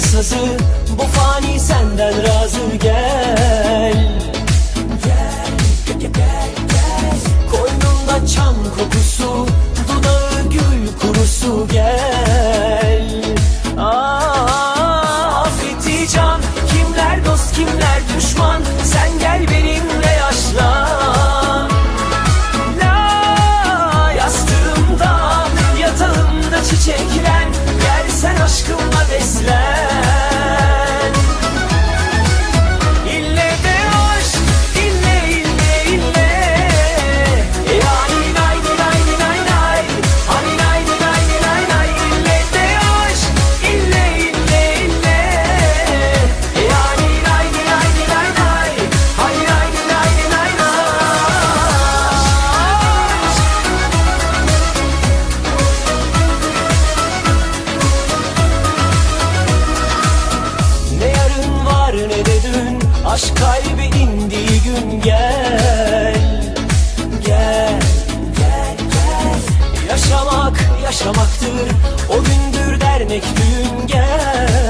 sazı Bu fani senden razı gel. yerine de dün Aşk kalbi indiği gün gel. Gel Gel gel. Yaşamak yaşamaktır. O gündür dernek düğün gel.